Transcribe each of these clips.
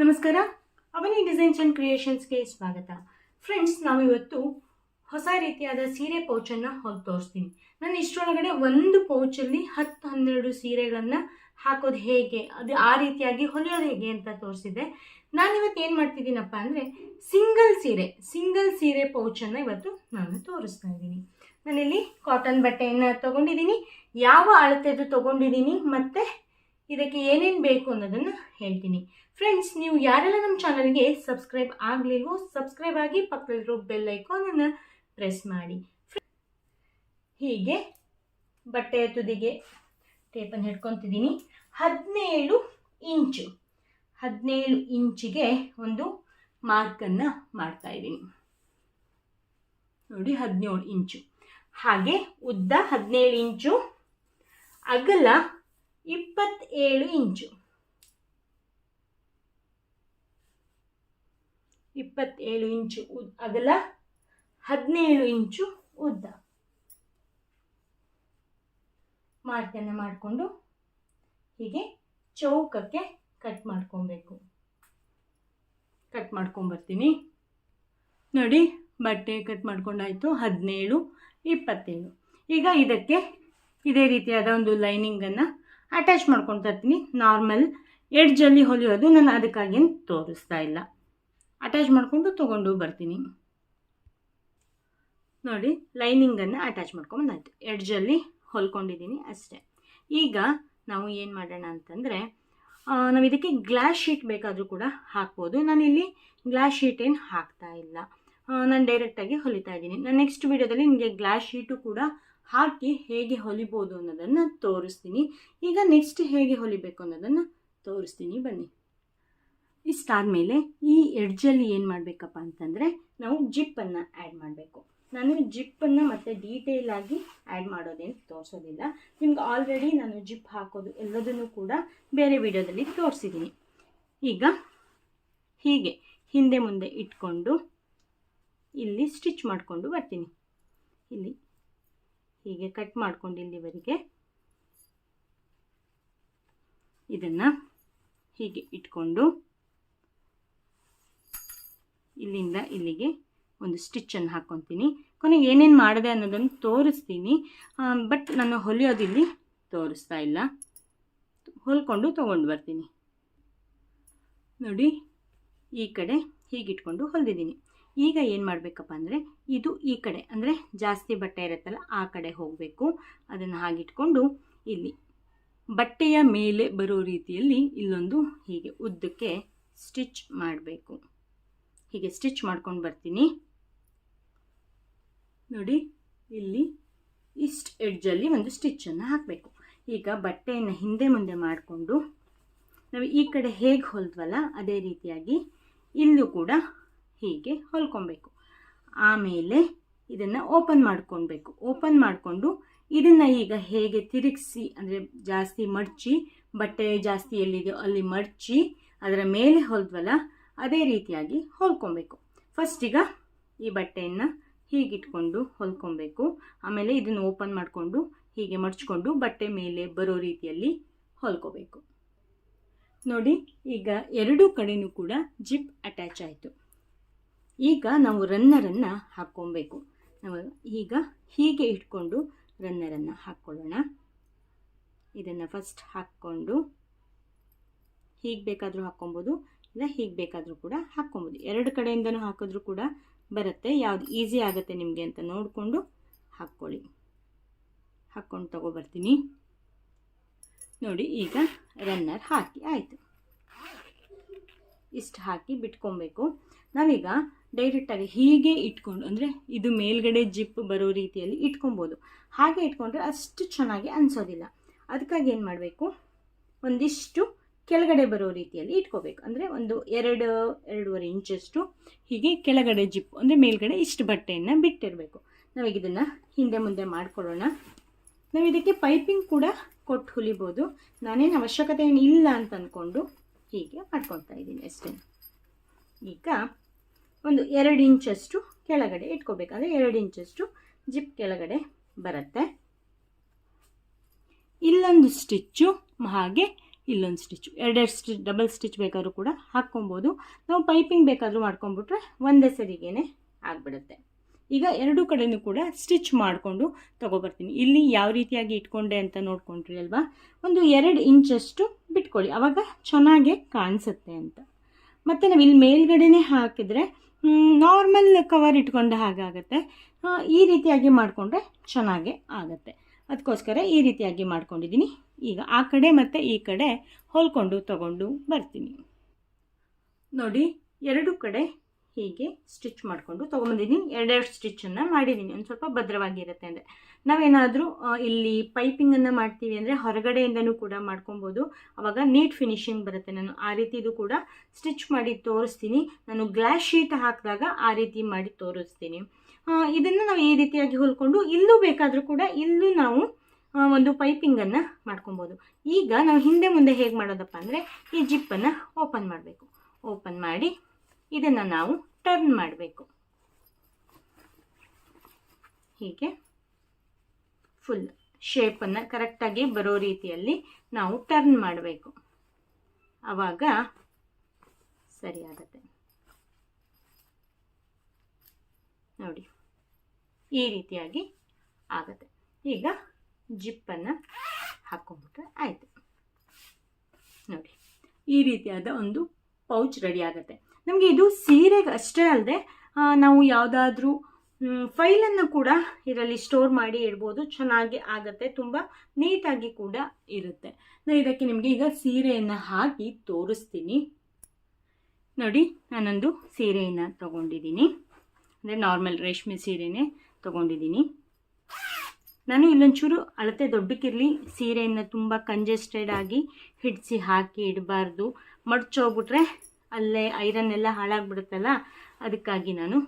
ನಮಸ್ಕಾರ. ಅವನಿ designs and ಕ್ರಿಯೇಷನ್ಸ್ಗೆ ಸ್ವಾಗತ. Friends ನಾವಿವತ್ತು ಹೊಸ ರೀತಿಯಾದ ಸೀರೆ ಪೌಚನ್ನು ಹೊತ್ತು ತೋರಿಸ್ತೀನಿ. ನಾನು ಇಷ್ಟರೊಳಗಡೆ ಒಂದು ಪೌಚಲ್ಲಿ ಹತ್ತು ಹನ್ನೆರಡು ಸೀರೆಗಳನ್ನು ಹಾಕೋದು ಹೇಗೆ, ಅದು ಆ ರೀತಿಯಾಗಿ ಹೊಲಿಯೋದು ಹೇಗೆ ಅಂತ ತೋರಿಸಿದ್ದೆ ನಾನಿವತ್ತು ಏನು ಮಾಡ್ತಿದ್ದೀನಪ್ಪ ಅಂದರೆ ಸಿಂಗಲ್ ಸೀರೆ ಸಿಂಗಲ್ ಸೀರೆ ಪೌಚನ್ನು ಇವತ್ತು ನಾನು ತೋರಿಸ್ತಾ ಇದ್ದೀನಿ. ನಾನಿಲ್ಲಿ ಕಾಟನ್ ಬಟ್ಟೆಯನ್ನು ತೊಗೊಂಡಿದ್ದೀನಿ, ಯಾವ ಅಳತೆದು ತೊಗೊಂಡಿದ್ದೀನಿ, ಮತ್ತು ಇದಕ್ಕೆ ಏನೇನು ಬೇಕು ಅನ್ನೋದನ್ನು ಹೇಳ್ತೀನಿ. ಫ್ರೆಂಡ್ಸ್ ನೀವು ಯಾರೆಲ್ಲ ನಮ್ಮ ಚಾನಲ್ಗೆ ಸಬ್ಸ್ಕ್ರೈಬ್ ಆಗಲಿಲ್ವೋ ಸಬ್ಸ್ಕ್ರೈಬ್ ಆಗಿ ಪಕ್ಕದಲ್ಲಿರೋ ಬೆಲ್ ಐಕಾನನ್ನು ಪ್ರೆಸ್ ಮಾಡಿ. ಹೀಗೆ ಬಟ್ಟೆಯ ತುದಿಗೆ ಟೇಪನ್ನು ಹಿಡ್ಕೊತಿದ್ದೀನಿ. ಹದಿನೇಳು ಇಂಚು. ಹದಿನೇಳು ಇಂಚಿಗೆ ಒಂದು ಮಾರ್ಕನ್ನು ಮಾಡ್ತಾ ಇದ್ದೀನಿ. ನೋಡಿ, ಹದಿನೇಳು ಇಂಚು. ಹಾಗೆ ಉದ್ದ ಹದಿನೇಳು ಇಂಚು, ಅಗಲ ಇಪ್ಪತ್ತೇಳು ಇಂಚು. ಇಪ್ಪತ್ತೇಳು ಇಂಚು ಅಗಲ ಹದಿನೇಳು ಇಂಚು ಉದ್ದ. ಮಾರ್ಕನ್ನು ಮಾಡಿಕೊಂಡು ಹೀಗೆ ಚೌಕಕ್ಕೆ ಕಟ್ ಮಾಡ್ಕೊಬೇಕು. ಕಟ್ ಮಾಡ್ಕೊಂಬರ್ತೀನಿ. ನೋಡಿ, ಬಟ್ಟೆ ಕಟ್ ಮಾಡ್ಕೊಂಡಾಯಿತು, ಹದಿನೇಳು, ಇಪ್ಪತ್ತೇಳು. ಈಗ ಇದಕ್ಕೆ ಇದೇ ರೀತಿಯಾದ ಒಂದು ಲೈನಿಂಗನ್ನು ಅಟ್ಯಾಚ್ ಮಾಡ್ಕೊತಾ ಇರ್ತೀನಿ. ನಾರ್ಮಲ್ ಎಡ್ಜಲ್ಲಿ ಹೊಲಿಯೋದು ನಾನು ಅದಕ್ಕಾಗಿ ತೋರಿಸ್ತಾ ಇಲ್ಲ. ಅಟ್ಯಾಚ್ ಮಾಡಿಕೊಂಡು ತೊಗೊಂಡು ಬರ್ತೀನಿ. ನೋಡಿ ಲೈನಿಂಗನ್ನು ಅಟ್ಯಾಚ್ ಮಾಡ್ಕೊಂಬಂದಾಯ್ತು ಎಡ್ಜಲ್ಲಿ ಹೊಲ್ಕೊಂಡಿದ್ದೀನಿ ಅಷ್ಟೇ. ಈಗ ನಾವು ಏನು ಮಾಡೋಣ ಅಂತಂದರೆ ನಾವು ಇದಕ್ಕೆ ಗ್ಲಾಸ್ ಶೀಟ್ ಬೇಕಾದರೂ ಕೂಡ ಹಾಕ್ಬೋದು. ನಾನಿಲ್ಲಿ ಗ್ಲಾಸ್ ಶೀಟ್ ಏನು ಹಾಕ್ತಾ ಇಲ್ಲ. ನಾನು ಡೈರೆಕ್ಟಾಗಿ ಹೊಲಿತಾ ಇದ್ದೀನಿ. ನಾನು ನೆಕ್ಸ್ಟ್ ವೀಡಿಯೋದಲ್ಲಿ ನಿಮಗೆ ಗ್ಲಾಸ್ ಶೀಟು ಕೂಡ ಹಾಕಿ ಹೇಗೆ ಹೊಲಿಬೋದು ಅನ್ನೋದನ್ನು ತೋರಿಸ್ತೀನಿ. ಈಗ ನೆಕ್ಸ್ಟ್ ಹೇಗೆ ಹೊಲಿಬೇಕು ಅನ್ನೋದನ್ನು ತೋರಿಸ್ತೀನಿ ಬನ್ನಿ. ಇಷ್ಟಾದಮೇಲೆ ಈ ಎಡ್ಜಲ್ಲಿ ಏನು ಮಾಡಬೇಕಪ್ಪ ಅಂತಂದರೆ ನಾವು ಜಿಪ್ಪನ್ನು ಆ್ಯಡ್ ಮಾಡಬೇಕು. ನಾನು ಜಿಪ್ಪನ್ನು ಮತ್ತು ಡೀಟೇಲ್ ಆಗಿ ಆ್ಯಡ್ ಮಾಡೋದೇನು ತೋರಿಸೋದಿಲ್ಲ. ನಿಮ್ಗೆ ಆಲ್ರೆಡಿ ನಾನು ಜಿಪ್ ಹಾಕೋದು ಎಲ್ಲದನ್ನು ಕೂಡ ಬೇರೆ ವಿಡಿಯೋದಲ್ಲಿ ತೋರಿಸಿದ್ದೀನಿ ಈಗ ಹೀಗೆ ಹಿಂದೆ ಮುಂದೆ ಇಟ್ಕೊಂಡು ಇಲ್ಲಿ ಸ್ಟಿಚ್ ಮಾಡಿಕೊಂಡು ಬರ್ತೀನಿ. ಇಲ್ಲಿ ಹೀಗೆ ಕಟ್ ಮಾಡ್ಕೊಂಡು ಇಲ್ಲಿವರೆಗೆ ಇದನ್ನು ಹೀಗೆ ಇಟ್ಕೊಂಡು ಇಲ್ಲಿಂದ ಇಲ್ಲಿಗೆ ಒಂದು ಸ್ಟಿಚ್ಚನ್ನು ಹಾಕ್ಕೊತೀನಿ. ಕೊನೆಗೆ ಏನೇನು ಮಾಡಿದೆ ಅನ್ನೋದನ್ನು ತೋರಿಸ್ತೀನಿ. ಬಟ್ ನಾನು ಹೊಲಿಯೋದಿಲ್ಲಿ ತೋರಿಸ್ತಾ ಇಲ್ಲ. ಹೊಲ್ಕೊಂಡು ತೊಗೊಂಡು ಬರ್ತೀನಿ. ನೋಡಿ, ಈ ಕಡೆ ಹೀಗಿಟ್ಕೊಂಡು ಹೊಲಿದಿದ್ದೀನಿ. ಈಗ ಏನು ಮಾಡಬೇಕಪ್ಪ ಅಂದರೆ ಇದು ಈ ಕಡೆ, ಅಂದರೆ ಜಾಸ್ತಿ ಬಟ್ಟೆ ಇರುತ್ತಲ್ಲ ಆ ಕಡೆ ಹೋಗಬೇಕು. ಅದನ್ನು ಹಾಗಿಟ್ಕೊಂಡು ಇಲ್ಲಿ ಬಟ್ಟೆಯ ಮೇಲೆ ಬರೋ ರೀತಿಯಲ್ಲಿ ಇಲ್ಲೊಂದು ಹೀಗೆ ಉದ್ದಕ್ಕೆ ಸ್ಟಿಚ್ ಮಾಡಬೇಕು. ಹೀಗೆ ಸ್ಟಿಚ್ ಮಾಡ್ಕೊಂಡು ಬರ್ತೀನಿ. ನೋಡಿ, ಇಲ್ಲಿ ಇಷ್ಟು ಎಡ್ಜಲ್ಲಿ ಒಂದು ಸ್ಟಿಚ್ಚನ್ನು ಹಾಕಬೇಕು. ಈಗ ಬಟ್ಟೆಯನ್ನು ಹಿಂದೆ ಮುಂದೆ ಮಾಡಿಕೊಂಡು, ನಾವು ಈ ಕಡೆ ಹೇಗೆ ಹೊಲಿದ್ವಲ್ಲ, ಅದೇ ರೀತಿಯಾಗಿ ಇಲ್ಲೂ ಕೂಡ ಹೀಗೆ ಹೊಲ್ಕೊಬೇಕು. ಆಮೇಲೆ ಇದನ್ನು ಓಪನ್ ಮಾಡ್ಕೊಳ್ಬೇಕು ಓಪನ್ ಮಾಡಿಕೊಂಡು ಇದನ್ನು ಈಗ ಹೇಗೆ ತಿರುಗಿಸಿ, ಅಂದರೆ ಜಾಸ್ತಿ ಮಡ್ಚಿ, ಬಟ್ಟೆ ಜಾಸ್ತಿ ಎಲ್ಲಿದೆಯೋ ಅಲ್ಲಿ ಮಡ್ಚಿ, ಅದರ ಮೇಲೆ ಹೊಲ್ದ್ವಲ್ಲ, ಅದೇ ರೀತಿಯಾಗಿ ಹೊಲ್ಕೊಬೇಕು ಫಸ್ಟ್ ಈಗ ಈ ಬಟ್ಟೆಯನ್ನು ಹೀಗಿಟ್ಕೊಂಡು ಹೊಲ್ಕೊಬೇಕು ಆಮೇಲೆ ಇದನ್ನು ಓಪನ್ ಮಾಡಿಕೊಂಡು ಹೀಗೆ ಮಡ್ಚಿಕೊಂಡು ಬಟ್ಟೆ ಮೇಲೆ ಬರೋ ರೀತಿಯಲ್ಲಿ ಹೊಲ್ಕೋಬೇಕು. ನೋಡಿ, ಈಗ ಎರಡೂ ಕಡೆಯೂ ಕೂಡ ಜಿಪ್ ಅಟ್ಯಾಚ್ ಆಯಿತು. ಈಗ ನಾವು ರನ್ನರನ್ನು ಹಾಕ್ಕೊಬೇಕು. ನಾವು ಈಗ ಹೀಗೆ ಇಟ್ಕೊಂಡು ರನ್ನರನ್ನು ಹಾಕ್ಕೊಳ್ಳೋಣ. ಇದನ್ನು ಫಸ್ಟ್ ಹಾಕ್ಕೊಂಡು ಹೀಗೆ ಬೇಕಾದರೂ ಹಾಕ್ಕೊಬೋದು, ಇಲ್ಲ ಹೀಗೆ ಬೇಕಾದರೂ ಕೂಡ ಹಾಕ್ಕೊಬೋದು. ಎರಡು ಕಡೆಯಿಂದನೂ ಹಾಕಿದ್ರೂ ಕೂಡ ಬರುತ್ತೆ. ಯಾವುದು ಈಸಿ ಆಗುತ್ತೆ ನಿಮಗೆ ಅಂತ ನೋಡಿಕೊಂಡು ಹಾಕ್ಕೊಳ್ಳಿ. ಹಾಕ್ಕೊಂಡು ತಗೊಬರ್ತೀನಿ. ನೋಡಿ, ಈಗ ರನ್ನರ್ ಹಾಕಿ, ಆಯಿತು. ಇಷ್ಟು ಹಾಕಿ ಬಿಟ್ಕೊಬೇಕು. ನಾವೀಗ ಡೈರೆಕ್ಟಾಗಿ ಹೀಗೆ ಇಟ್ಕೊಂಡು, ಅಂದರೆ ಇದು ಮೇಲ್ಗಡೆ ಜಿಪ್ ಬರೋ ರೀತಿಯಲ್ಲಿ ಇಟ್ಕೊಬೋದು. ಹಾಗೆ ಇಟ್ಕೊಂಡ್ರೆ ಅಷ್ಟು ಚೆನ್ನಾಗಿ ಅನಿಸೋದಿಲ್ಲ. ಅದಕ್ಕಾಗಿ ಏನು ಮಾಡಬೇಕು? ಒಂದಿಷ್ಟು ಕೆಳಗಡೆ ಬರೋ ರೀತಿಯಲ್ಲಿ ಇಟ್ಕೋಬೇಕು. ಅಂದರೆ ಒಂದು ಎರಡು, ಎರಡೂವರೆ ಇಂಚಷ್ಟು ಹೀಗೆ ಕೆಳಗಡೆ ಜಿಪ್, ಅಂದರೆ ಮೇಲ್ಗಡೆ ಇಷ್ಟು ಬಟ್ಟೆಯನ್ನು ಬಿಟ್ಟಿರಬೇಕು. ನಾವೀಗ ಇದನ್ನು ಹಿಂದೆ ಮುಂದೆ ಮಾಡ್ಕೊಳ್ಳೋಣ. ನಾವು ಇದಕ್ಕೆ ಪೈಪಿಂಗ್ ಕೂಡ ಕೊಟ್ಟು ಹೊಲಿಬೋದು. ನಾನೇನು ಅವಶ್ಯಕತೆ ಇಲ್ಲ ಅಂತ ಅಂದ್ಕೊಂಡು ಹೀಗೆ ಮಾಡ್ಕೊತಾ ಇದ್ದೀನಿ ಅಷ್ಟೇ. ಈಗ ಒಂದು ಎರಡು ಇಂಚಷ್ಟು ಕೆಳಗಡೆ ಇಟ್ಕೋಬೇಕಾದ್ರೆ ಎರಡು ಇಂಚಷ್ಟು ಜಿಪ್ ಕೆಳಗಡೆ ಬರುತ್ತೆ. ಇಲ್ಲೊಂದು ಸ್ಟಿಚ್ಚು, ಹಾಗೆ ಇಲ್ಲೊಂದು ಸ್ಟಿಚ್ ಎರಡೆರಡು ಸ್ಟಿಚ್ ಡಬಲ್ ಸ್ಟಿಚ್ ಬೇಕಾದ್ರೂ ಕೂಡ ಹಾಕ್ಕೊಬೋದು. ನಾವು ಪೈಪಿಂಗ್ ಬೇಕಾದರೂ ಮಾಡ್ಕೊಂಬಿಟ್ರೆ ಒಂದೇ ಸರಿಗೇನೆ ಆಗಿಬಿಡುತ್ತೆ. ಈಗ ಎರಡೂ ಕಡೆಯೂ ಕೂಡ ಸ್ಟಿಚ್ ಮಾಡಿಕೊಂಡು ತೊಗೊಬರ್ತೀನಿ. ಇಲ್ಲಿ ಯಾವ ರೀತಿಯಾಗಿ ಇಟ್ಕೊಂಡೆ ಅಂತ ನೋಡ್ಕೊಂಡ್ರಿ ಅಲ್ವಾ? ಒಂದು ಎರಡು ಇಂಚಷ್ಟು ಬಿಟ್ಕೊಳ್ಳಿ. ಆವಾಗ ಚೆನ್ನಾಗೆ ಕಾಣಿಸುತ್ತೆ ಅಂತ. ಮತ್ತು ನಾವು ಇಲ್ಲಿ ಮೇಲ್ಗಡೆನೇ ಹಾಕಿದರೆ ನಾರ್ಮಲ್ ಕವರ್ ಇಟ್ಕೊಂಡ ಹಾಗಾಗತ್ತೆ ಆಗುತ್ತೆ. ಈ ರೀತಿಯಾಗಿ ಮಾಡಿಕೊಂಡ್ರೆ ಚೆನ್ನಾಗೇ ಆಗುತ್ತೆ. ಅದಕ್ಕೋಸ್ಕರ ಈ ರೀತಿಯಾಗಿ ಮಾಡ್ಕೊಂಡಿದ್ದೀನಿ ಈಗ ಆ ಕಡೆ ಮತ್ತು ಈ ಕಡೆ ಹೊಲ್ಕೊಂಡು ತಗೊಂಡು ಬರ್ತೀನಿ. ನೋಡಿ, ಎರಡು ಕಡೆ ಹೀಗೆ ಸ್ಟಿಚ್ ಮಾಡಿಕೊಂಡು ತೊಗೊಂಬಂದಿದ್ದೀನಿ. ಎರಡೆರಡು ಸ್ಟಿಚ್ಚನ್ನು ಮಾಡಿದ್ದೀನಿ. ಒಂದು ಸ್ವಲ್ಪ ಭದ್ರವಾಗಿರುತ್ತೆ ಅಂದರೆ. ನಾವೇನಾದರೂ ಇಲ್ಲಿ ಪೈಪಿಂಗನ್ನು ಮಾಡ್ತೀವಿ ಅಂದರೆ ಹೊರಗಡೆಯಿಂದನೂ ಕೂಡ ಮಾಡ್ಕೊಬೋದು. ಆವಾಗ ನೀಟ್ ಫಿನಿಶಿಂಗ್ ಬರುತ್ತೆ. ನಾನು ಆ ರೀತಿದು ಕೂಡ ಸ್ಟಿಚ್ ಮಾಡಿ ತೋರಿಸ್ತೀನಿ. ನಾನು ಗ್ಲಾಸ್ ಶೀಟ್ ಹಾಕಿದಾಗ ಆ ರೀತಿ ಮಾಡಿ ತೋರಿಸ್ತೀನಿ. ಇದನ್ನು ನಾವು ಈ ರೀತಿಯಾಗಿ ಹೊಲ್ಕೊಂಡು ಇಲ್ಲೂ ಬೇಕಾದರೂ ಕೂಡ ಇಲ್ಲೂ ನಾವು ಒಂದು ಪೈಪಿಂಗನ್ನು ಮಾಡ್ಕೊಬೋದು. ಈಗ ನಾವು ಹಿಂದೆ ಮುಂದೆ ಹೇಗೆ ಮಾಡೋದಪ್ಪ ಅಂದರೆ ಈ ಜಿಪ್ಪನ್ನು ಓಪನ್ ಮಾಡಬೇಕು. ಓಪನ್ ಮಾಡಿ ಇದನ್ನು ನಾವು ಟರ್ನ್ ಮಾಡಬೇಕು. ಹೀಗೆ ಫುಲ್ ಶೇಪನ್ನು ಕರೆಕ್ಟಾಗಿ ಬರೋ ರೀತಿಯಲ್ಲಿ ನಾವು ಟರ್ನ್ ಮಾಡಬೇಕು. ಆವಾಗ ಸರಿಯಾಗತ್ತೆ ನೋಡಿ, ಈ ರೀತಿಯಾಗಿ ಆಗುತ್ತೆ. ಈಗ ಜಿಪ್ಪನ್ನು ಹಾಕ್ಕೊಂಬಿಟ್ರೆ ಆಯಿತು. ನೋಡಿ, ಈ ರೀತಿಯಾದ ಒಂದು ಪೌಚ್ ರೆಡಿ ಆಗುತ್ತೆ. ನಮಗೆ ಇದು ಸೀರೆಗೆ ಅಷ್ಟೇ ಅಲ್ಲದೆ ನಾವು ಯಾವುದಾದ್ರೂ ಫೈಲನ್ನು ಕೂಡ ಇದರಲ್ಲಿ ಸ್ಟೋರ್ ಮಾಡಿ ಇಡ್ಬೋದು. ಚೆನ್ನಾಗಿ ಆಗುತ್ತೆ, ತುಂಬ ನೀಟಾಗಿ ಕೂಡ ಇರುತ್ತೆ. ನಾನು ಇದಕ್ಕೆ ನಿಮಗೆ ಈಗ ಸೀರೆಯನ್ನು ಹಾಕಿ ತೋರಿಸ್ತೀನಿ. ನೋಡಿ, ನಾನೊಂದು ಸೀರೆಯನ್ನು ತಗೊಂಡಿದ್ದೀನಿ. ಅಂದರೆ ನಾರ್ಮಲ್ ರೇಷ್ಮೆ ಸೀರೆನೇ ತಗೊಂಡಿದ್ದೀನಿ. ನಾನು ಇಲ್ಲೊಂಚೂರು ಅಳತೆ ದೊಡ್ಡಕ್ಕಿರಲಿ ಸೀರೆಯನ್ನು ತುಂಬ ಕಂಜೆಸ್ಟೆಡ್ ಆಗಿ ಹಿಡಿಸಿ ಹಾಕಿ ಇಡಬಾರ್ದು. ಮಡ್ಚೋಗ್ಬಿಟ್ರೆ ಅಲ್ಲೇ ಐರನ್ ಎಲ್ಲ ಹಾಳಾಗ್ಬಿಡುತ್ತಲ್ಲ? ಅದಕ್ಕಾಗಿ ನಾನು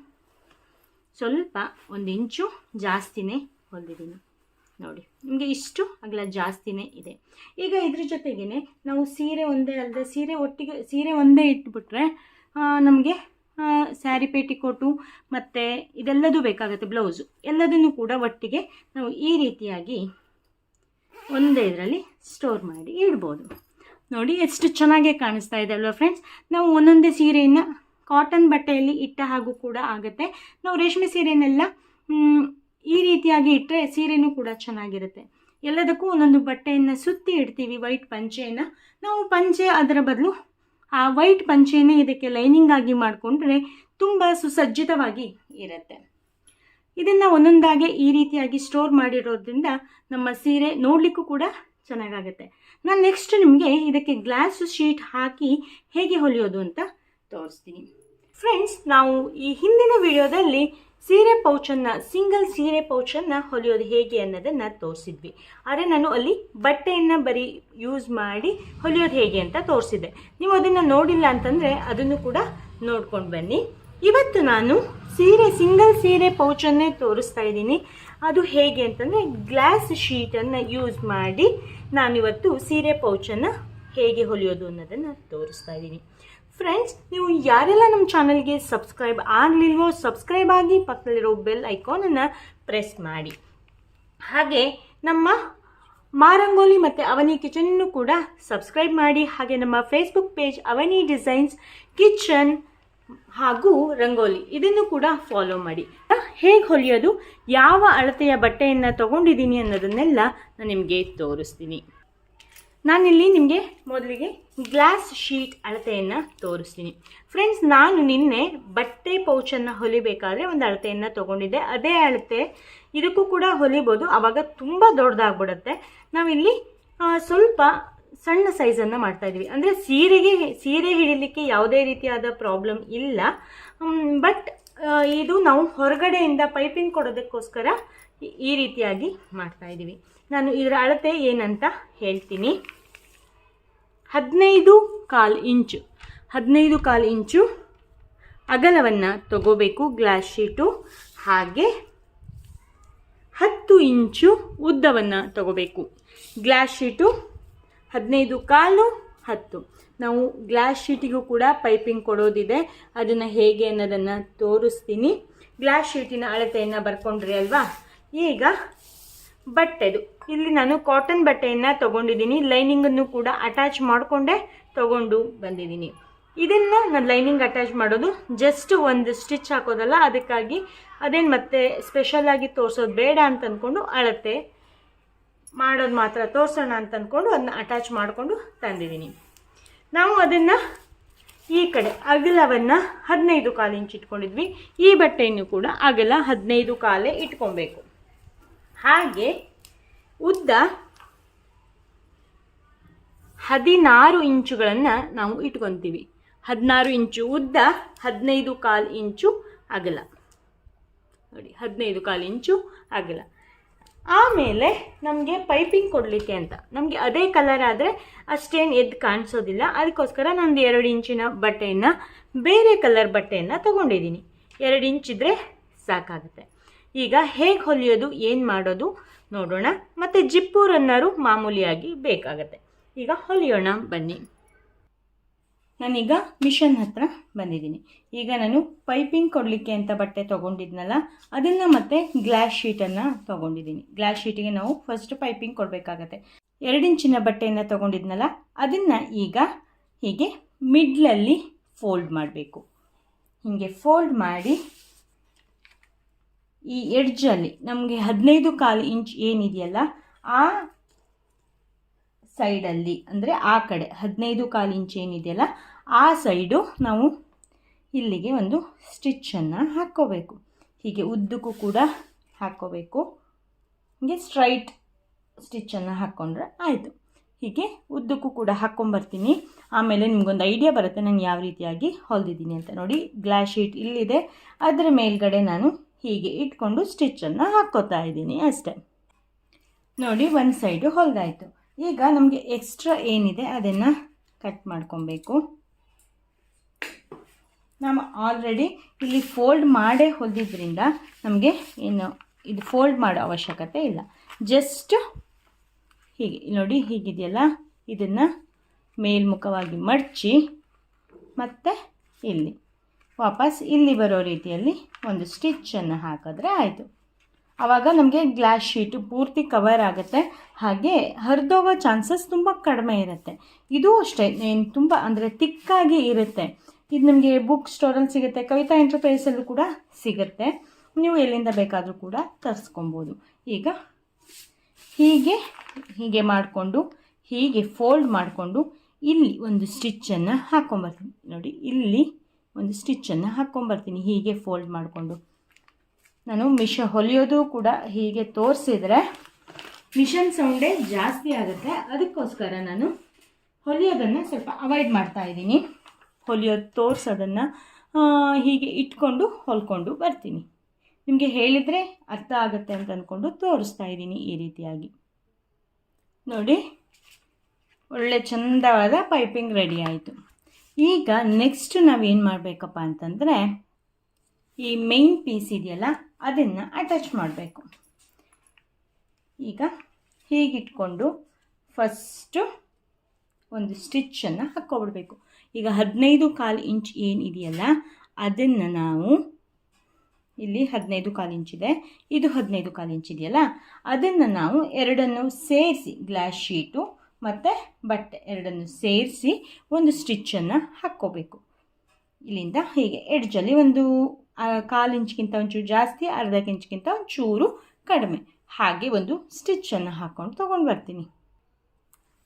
ಸ್ವಲ್ಪ ಒಂದು ಇಂಚು ಜಾಸ್ತಿನೇ ಹೊಲಿದಿದ್ದೀನಿ. ನೋಡಿ, ನಿಮಗೆ ಇಷ್ಟು ಅಗಲ ಜಾಸ್ತಿನೇ ಇದೆ. ಈಗ ಇದ್ರ ಜೊತೆಗೇ ನಾವು ಸೀರೆ ಒಂದೇ ಅಲ್ಲದೆ ಸೀರೆ ಒಟ್ಟಿಗೆ, ಸೀರೆ ಒಂದೇ ಇಟ್ಬಿಟ್ರೆ ನಮಗೆ ಸ್ಯಾರಿ ಪೇಟಿಕೋಟು ಮತ್ತು ಇದೆಲ್ಲದೂ ಬೇಕಾಗುತ್ತೆ, ಬ್ಲೌಸು. ಎಲ್ಲದನ್ನು ಕೂಡ ಒಟ್ಟಿಗೆ ನಾವು ಈ ರೀತಿಯಾಗಿ ಒಂದೇ ಇದರಲ್ಲಿ ಸ್ಟೋರ್ ಮಾಡಿ ಇಡ್ಬೋದು. ನೋಡಿ, ಎಷ್ಟು ಚೆನ್ನಾಗೇ ಕಾಣಿಸ್ತಾ ಇದೆ ಅಲ್ವಾ ಫ್ರೆಂಡ್ಸ್ ನಾವು ಒಂದೊಂದೇ ಸೀರೆಯನ್ನು ಕಾಟನ್ ಬಟ್ಟೆಯಲ್ಲಿ ಇಟ್ಟ ಹಾಗೂ ಕೂಡ ಆಗುತ್ತೆ. ನಾವು ರೇಷ್ಮೆ ಸೀರೆನೆಲ್ಲ ಈ ರೀತಿಯಾಗಿ ಇಟ್ಟರೆ ಸೀರೆನೂ ಕೂಡ ಚೆನ್ನಾಗಿರುತ್ತೆ. ಎಲ್ಲದಕ್ಕೂ ಒಂದೊಂದು ಬಟ್ಟೆಯನ್ನು ಸುತ್ತಿ ಇಡ್ತೀವಿ ವೈಟ್ ಪಂಚೆಯನ್ನು. ನಾವು ಪಂಚೆ ಅದರ ಬದಲು, ಆ ವೈಟ್ ಪಂಚೆಯನ್ನೇ ಇದಕ್ಕೆ ಲೈನಿಂಗ್ ಆಗಿ ಮಾಡಿಕೊಂಡ್ರೆ ತುಂಬ ಸುಸಜ್ಜಿತವಾಗಿ ಇರುತ್ತೆ. ಇದನ್ನು ಒಂದೊಂದಾಗೆ ಈ ರೀತಿಯಾಗಿ ಸ್ಟೋರ್ ಮಾಡಿರೋದ್ರಿಂದ ನಮ್ಮ ಸೀರೆ ನೋಡಲಿಕ್ಕೂ ಕೂಡ ಚೆನ್ನಾಗಾಗುತ್ತೆ. ನಾನು ನೆಕ್ಸ್ಟ್ ನಿಮಗೆ ಇದಕ್ಕೆ ಗ್ಲಾಸ್ ಶೀಟ್ ಹಾಕಿ ಹೇಗೆ ಹೊಲಿಯೋದು ಅಂತ ತೋರಿಸ್ತೀನಿ. ಫ್ರೆಂಡ್ಸ್ ನಾವು ಈ ಹಿಂದಿನ ವಿಡಿಯೋದಲ್ಲಿ ಸೀರೆ ಪೌಚನ್ನು ಸಿಂಗಲ್ ಸೀರೆ ಪೌಚನ್ನು ಹೊಲಿಯೋದು ಹೇಗೆ ಅನ್ನೋದನ್ನು ತೋರಿಸಿದ್ವಿ. ಆದರೆ ನಾನು ಅಲ್ಲಿ ಬಟ್ಟೆಯನ್ನು ಬರೀ ಯೂಸ್ ಮಾಡಿ ಹೊಲಿಯೋದು ಹೇಗೆ ಅಂತ ತೋರಿಸಿದ್ದೆ. ನೀವು ಅದನ್ನು ನೋಡಿಲ್ಲ ಅಂತಂದರೆ ಅದನ್ನು ಕೂಡ ನೋಡ್ಕೊಂಡು ಬನ್ನಿ. ಇವತ್ತು ನಾನು ಸೀರೆ ಸಿಂಗಲ್ ಸೀರೆ ಪೌಚನ್ನೇ ತೋರಿಸ್ತಾ ಇದ್ದೀನಿ. ಅದು ಹೇಗೆ ಅಂತಂದರೆ ಗ್ಲಾಸ್ ಶೀಟನ್ನು ಯೂಸ್ ಮಾಡಿ ನಾನಿವತ್ತು ಸೀರೆ ಪೌಚನ್ನು ಹೇಗೆ ಹೊಲಿಯೋದು ಅನ್ನೋದನ್ನು ತೋರಿಸ್ತಾ ಇದ್ದೀನಿ. ಫ್ರೆಂಡ್ಸ್ ನೀವು ಯಾರೆಲ್ಲ ನಮ್ಮ ಚಾನಲ್ಗೆ ಸಬ್ಸ್ಕ್ರೈಬ್ ಆಗಲಿಲ್ವೋ ಸಬ್ಸ್ಕ್ರೈಬ್ ಆಗಿ ಪಕ್ಕದಲ್ಲಿರೋ ಬೆಲ್ ಐಕಾನನ್ನು ಪ್ರೆಸ್ ಮಾಡಿ. ಹಾಗೆ ನಮ್ಮ ಮಾರಂಗೋಲಿ ಮತ್ತು ಅವನಿ ಕಿಚನ್ನು ಕೂಡ ಸಬ್ಸ್ಕ್ರೈಬ್ ಮಾಡಿ. ಹಾಗೆ ನಮ್ಮ Facebook page Avani designs kitchen ಹಾಗೂ ರಂಗೋಲಿ. ಇದನ್ನು ಕೂಡ ಫಾಲೋ ಮಾಡಿ. ಹೇಗೆ ಹೊಲಿಯೋದು? ಯಾವ ಅಳತೆಯ ಬಟ್ಟೆಯನ್ನು ತಗೊಂಡಿದ್ದೀನಿ ಅನ್ನೋದನ್ನೆಲ್ಲ ನಾನು ನಿಮಗೆ ತೋರಿಸ್ತೀನಿ. ನಾನಿಲ್ಲಿ ನಿಮಗೆ ಮೊದಲಿಗೆ ಗ್ಲಾಸ್ ಶೀಟ್ ಅಳತೆಯನ್ನು ತೋರಿಸ್ತೀನಿ. ಫ್ರೆಂಡ್ಸ್ ನಾನು ನಿನ್ನೆ ಬಟ್ಟೆ ಪೌಚನ್ನು ಹೊಲಿಬೇಕಾದ್ರೆ ಒಂದು ಅಳತೆಯನ್ನು ತೊಗೊಂಡಿದ್ದೆ. ಅದೇ ಅಳತೆ ಇದಕ್ಕೂ ಕೂಡ ಹೊಲಿಬೋದು. ಆವಾಗ ತುಂಬ ದೊಡ್ಡದಾಗ್ಬಿಡುತ್ತೆ. ನಾವಿಲ್ಲಿ ಸ್ವಲ್ಪ ಸಣ್ಣ ಸೈಜನ್ನು ಮಾಡ್ತಾ ಇದ್ದೀವಿ ಅಂದರೆ ಸೀರೆಗೆ, ಸೀರೆ ಹಿಡಿಲಿಕ್ಕೆ ಯಾವುದೇ ರೀತಿಯಾದ ಪ್ರಾಬ್ಲಮ್ ಇಲ್ಲ. ಬಟ್ ಇದು ನಾವು ಹೊರಗಡೆಯಿಂದ ಪೈಪಿಂಗ್ ಕೊಡೋದಕ್ಕೋಸ್ಕರ ಈ- ರೀತಿಯಾಗಿ ಮಾಡ್ತಾ ಇದ್ದೀವಿ ನಾನು ಇದರ ಅಳತೆ ಏನಂತ ಹೇಳ್ತೀನಿ. ಹದಿನೈದು ಕಾಲು ಇಂಚು. ಹದಿನೈದು ಕಾಲು ಇಂಚು ಅಗಲವನ್ನು ತಗೋಬೇಕು ಗ್ಲಾಸ್ ಶೀಟು ಹಾಗೆ ಹತ್ತು ಇಂಚು ಉದ್ದವನ್ನು ತಗೋಬೇಕು. ಗ್ಲಾಸ್ ಶೀಟು ಹದಿನೈದು ಕಾಲು ಹತ್ತು. ನಾವು ಗ್ಲಾಸ್ ಶೀಟಿಗೂ ಕೂಡ ಪೈಪಿಂಗ್ ಕೊಡೋದಿದೆ. ಅದನ್ನು ಹೇಗೆ ಅನ್ನೋದನ್ನು ತೋರಿಸ್ತೀನಿ. ಗ್ಲಾಸ್ ಶೀಟಿನ ಅಳತೆಯನ್ನು ಬರ್ಕೊಂಡ್ರಿ ಅಲ್ವಾ? ಈಗ ಬಟ್ಟೆದು. ಇಲ್ಲಿ ನಾನು ಕಾಟನ್ ಬಟ್ಟೆಯನ್ನು ತೊಗೊಂಡಿದ್ದೀನಿ. ಲೈನಿಂಗನ್ನು ಕೂಡ ಅಟ್ಯಾಚ್ ಮಾಡಿಕೊಂಡೇ ತೊಗೊಂಡು ಬಂದಿದ್ದೀನಿ. ಇದನ್ನು ನಾನು ಲೈನಿಂಗ್ ಅಟ್ಯಾಚ್ ಮಾಡೋದು ಜಸ್ಟ್ ಒಂದು ಸ್ಟಿಚ್ ಹಾಕೋದಲ್ಲ, ಅದಕ್ಕಾಗಿ ಅದೇನು ಮತ್ತೆ ಸ್ಪೆಷಲಾಗಿ ತೋರಿಸೋದು ಬೇಡ ಅಂತ ಅಂದ್ಕೊಂಡು ಅಳತೆ ಮಾಡೋದು ಮಾತ್ರ ತೋರಿಸೋಣ ಅಂತ ಅಂದ್ಕೊಂಡು ಅದನ್ನ ಅಟ್ಯಾಚ್ ಮಾಡಿಕೊಂಡು ತಂದಿದ್ದೀನಿ ನಾವು ಅದನ್ನು ಈ ಕಡೆ ಅಗಲವನ್ನು ಹದಿನೈದು ಕಾಲು ಇಂಚ್ ಇಟ್ಕೊಂಡಿದ್ವಿ. ಈ ಬಟ್ಟೆಯನ್ನು ಕೂಡ ಅಗಲ ಹದಿನೈದು ಕಾಲೇ ಇಟ್ಕೊಬೇಕು. ಹಾಗೆ ಉದ್ದ ಹದಿನಾರು ಇಂಚುಗಳನ್ನು ನಾವು ಇಟ್ಕೊತೀವಿ. ಹದಿನಾರು ಇಂಚು ಉದ್ದ, ಹದಿನೈದು ಕಾಲು ಇಂಚು ಅಗಲ. ನೋಡಿ, ಹದಿನೈದು ಕಾಲು ಇಂಚು ಅಗಲ. ಆಮೇಲೆ ನಮಗೆ ಪೈಪಿಂಗ್ ಕೊಡಲಿಕ್ಕೆ ಅಂತ. ನಮಗೆ ಅದೇ ಕಲರ್ ಆದರೆ ಅಷ್ಟೇನು ಎದ್ದು ಕಾಣಿಸೋದಿಲ್ಲ. ಅದಕ್ಕೋಸ್ಕರ ನಾನು ಎರಡು ಇಂಚಿನ ಬಟ್ಟೆಯನ್ನು, ಬೇರೆ ಕಲರ್ ಬಟ್ಟೆಯನ್ನು ತೊಗೊಂಡಿದ್ದೀನಿ. ಎರಡು ಇಂಚಿದ್ರೆ ಸಾಕಾಗುತ್ತೆ. ಈಗ ಹೇಗೆ ಹೊಲಿಯೋದು, ಏನು ಮಾಡೋದು ನೋಡೋಣ. ಮತ್ತು ಜಿಪ್ಪು ರನ್ನರು ಮಾಮೂಲಿಯಾಗಿ ಬೇಕಾಗತ್ತೆ. ಈಗ ಹೊಲಿಯೋಣ ಬನ್ನಿ. ನಾನೀಗ ಮಿಷನ್ ಹತ್ರ ಬಂದಿದ್ದೀನಿ. ಈಗ ನಾನು ಪೈಪಿಂಗ್ ಕೊಡಲಿಕ್ಕೆ ಅಂತ ಬಟ್ಟೆ ತೊಗೊಂಡಿದ್ನಲ್ಲ, ಅದನ್ನು ಮತ್ತೆ ಗ್ಲಾಸ್ ಶೀಟನ್ನು ತೊಗೊಂಡಿದ್ದೀನಿ. ಗ್ಲಾಸ್ ಶೀಟಿಗೆ ನಾವು ಫಸ್ಟ್ ಪೈಪಿಂಗ್ ಕೊಡಬೇಕಾಗತ್ತೆ. ಎರಡು ಇಂಚಿನ ಬಟ್ಟೆಯನ್ನು ತೊಗೊಂಡಿದ್ನಲ್ಲ, ಅದನ್ನು ಈಗ ಹೀಗೆ ಮಿಡ್ಲಲ್ಲಿ ಫೋಲ್ಡ್ ಮಾಡಬೇಕು. ಹೀಗೆ ಫೋಲ್ಡ್ ಮಾಡಿ ಈ ಎಡ್ಜಲ್ಲಿ ನಮಗೆ ಹದಿನೈದು ಕಾಲು ಇಂಚ್ ಏನಿದೆಯಲ್ಲ, ಆ ಸೈಡಲ್ಲಿ, ಅಂದರೆ ಆ ಕಡೆ ಹದಿನೈದು ಕಾಲು ಇಂಚ್ ಏನಿದೆಯಲ್ಲ ಆ ಸೈಡು ನಾವು ಇಲ್ಲಿಗೆ ಒಂದು ಸ್ಟಿಚ್ಚನ್ನು ಹಾಕ್ಕೋಬೇಕು. ಹೀಗೆ ಉದ್ದಕ್ಕೂ ಕೂಡ ಹಾಕ್ಕೋಬೇಕು. ಹೀಗೆ ಸ್ಟ್ರೈಟ್ ಸ್ಟಿಚ್ಚನ್ನು ಹಾಕ್ಕೊಂಡ್ರೆ ಆಯಿತು. ಹೀಗೆ ಉದ್ದಕ್ಕೂ ಕೂಡ ಹಾಕ್ಕೊಂಬರ್ತೀನಿ. ಆಮೇಲೆ ನಿಮಗೊಂದು ಐಡಿಯಾ ಬರುತ್ತೆ, ನಾನು ಯಾವ ರೀತಿಯಾಗಿ ಹೊಲಿದಿದ್ದೀನಿ ಅಂತ ನೋಡಿ. ಗ್ಲಾಸ್ ಶೀಟ್ ಇಲ್ಲಿದೆ. ಅದರ ಮೇಲ್ಗಡೆ ನಾನು ಹೀಗೆ ಇಟ್ಕೊಂಡು ಸ್ಟಿಚ್ಚನ್ನು ಹಾಕ್ಕೋತಾ ಇದ್ದೀನಿ ಅಷ್ಟೇ. ನೋಡಿ, ಒಂದು ಸೈಡು ಹೊಲಿದಾಯಿತು. ಈಗ ನಮಗೆ ಎಕ್ಸ್ಟ್ರಾ ಏನಿದೆ ಅದನ್ನು ಕಟ್ ಮಾಡ್ಕೊಬೇಕು. ನಾವು ಆಲ್ರೆಡಿ ಇಲ್ಲಿ ಫೋಲ್ಡ್ ಮಾಡೇ ಹೊಲಿದ್ರಿಂದ ನಮಗೆ ಏನು ಇದು ಫೋಲ್ಡ್ ಮಾಡೋ ಅವಶ್ಯಕತೆ ಇಲ್ಲ. ಜಸ್ಟ್ ಹೀಗೆ, ನೋಡಿ ಹೀಗಿದೆಯಲ್ಲ? ಇದನ್ನು ಮೇಲ್ಮುಖವಾಗಿ ಮಡಚಿ ಮತ್ತು ಇಲ್ಲಿ, ವಾಪಸ್ ಇಲ್ಲಿ ಬರೋ ರೀತಿಯಲ್ಲಿ ಒಂದು ಸ್ಟಿಚ್ಚನ್ನು ಹಾಕಿದ್ರೆ ಆಯಿತು. ಆವಾಗ ನಮಗೆ ಗ್ಲಾಸ್ ಶೀಟು ಪೂರ್ತಿ ಕವರ್ ಆಗುತ್ತೆ. ಹಾಗೆ ಹರಿದೋಗೋ ಚಾನ್ಸಸ್ ತುಂಬ ಕಡಿಮೆ ಇರುತ್ತೆ. ಇದು ಅಷ್ಟೇ, ಏನು ತುಂಬ ಅಂದರೆ ತಿಕ್ಕಾಗಿ ಇರುತ್ತೆ. ಇದು ನಿಮಗೆ ಬುಕ್ ಸ್ಟೋರಲ್ಲಿ ಸಿಗುತ್ತೆ. ಕವಿತಾ ಎಂಟರ್ಪ್ರೈಸಲ್ಲೂ ಕೂಡ ಸಿಗುತ್ತೆ. ನೀವು ಎಲ್ಲಿಂದ ಬೇಕಾದರೂ ಕೂಡ ತರಿಸ್ಕೊಬೋದು. ಈಗ ಹೀಗೆ ಹೀಗೆ ಮಾಡಿಕೊಂಡು, ಹೀಗೆ ಫೋಲ್ಡ್ ಮಾಡಿಕೊಂಡು ಇಲ್ಲಿ ಒಂದು ಸ್ಟಿಚ್ಚನ್ನು ಹಾಕ್ಕೊಂಬರ್ತೀನಿ ನೋಡಿ, ಇಲ್ಲಿ ಒಂದು ಸ್ಟಿಚ್ಚನ್ನು ಹಾಕ್ಕೊಂಬರ್ತೀನಿ ಹೀಗೆ ಫೋಲ್ಡ್ ಮಾಡಿಕೊಂಡು. ನಾನು ಮಿಷ ಹೊಲಿಯೋದು ಕೂಡ ಹೀಗೆ ತೋರಿಸಿದರೆ ಮಿಷನ್ ಸೌಂಡೇ ಜಾಸ್ತಿ ಆಗುತ್ತೆ. ಅದಕ್ಕೋಸ್ಕರ ನಾನು ಹೊಲಿಯೋದನ್ನು ಸ್ವಲ್ಪ ಅವಾಯ್ಡ್ ಮಾಡ್ತಾ ಇದ್ದೀನಿ. ಹೊಲಿಯೋದು ತೋರಿಸೋದನ್ನು ಹೀಗೆ ಇಟ್ಕೊಂಡು ಹೊಲ್ಕೊಂಡು ಬರ್ತೀನಿ. ನಿಮಗೆ ಹೇಳಿದರೆ ಅರ್ಥ ಆಗುತ್ತೆ ಅಂತ ಅಂದ್ಕೊಂಡು ತೋರಿಸ್ತಾ ಇದ್ದೀನಿ ಈ ರೀತಿಯಾಗಿ. ನೋಡಿ, ಒಳ್ಳೆ ಚಂದವಾದ ಪೈಪಿಂಗ್ ರೆಡಿ ಆಯಿತು. ಈಗ ನೆಕ್ಸ್ಟ್ ನಾವೇನು ಮಾಡಬೇಕಪ್ಪ ಅಂತಂದರೆ, ಈ ಮೇನ್ ಪೀಸ್ ಇದೆಯಲ್ಲ, ಅದನ್ನು ಅಟ್ಯಾಚ್ ಮಾಡಬೇಕು. ಈಗ ಹೀಗಿಟ್ಕೊಂಡು ಫಸ್ಟು ಒಂದು ಸ್ಟಿಚ್ಚನ್ನು ಹಾಕ್ಕೊಬಿಡ್ಬೇಕು. ಈಗ ಹದಿನೈದು ಕಾಲು ಇಂಚ್ ಏನಿದೆಯಲ್ಲ, ಅದನ್ನು ನಾವು ಇಲ್ಲಿ ಹದಿನೈದು ಕಾಲು ಇಂಚಿದೆ ಇದು ಹದಿನೈದು ಕಾಲು ಇಂಚ್ ಇದೆಯಲ್ಲ, ಅದನ್ನು ನಾವು ಎರಡನ್ನು ಸೇರಿಸಿ, ಗ್ಲಾಸ್ ಶೀಟು ಮತ್ತು ಬಟ್ಟೆ ಎರಡನ್ನು ಸೇರಿಸಿ ಒಂದು ಸ್ಟಿಚ್ಚನ್ನು ಹಾಕ್ಕೋಬೇಕು. ಇಲ್ಲಿಂದ ಹೀಗೆ ಎಡ್ಜಲ್ಲಿ ಒಂದು ಕಾಲು ಇಂಚ್ಗಿಂತ ಒಂಚೂರು ಜಾಸ್ತಿ ಅರ್ಧ ಇಂಚ್ಗಿಂತ ಒಂಚೂರು ಕಡಿಮೆ. ಹಾಗೆ ಒಂದು ಸ್ಟಿಚ್ಚನ್ನು ಹಾಕ್ಕೊಂಡು ತೊಗೊಂಡು ಬರ್ತೀನಿ.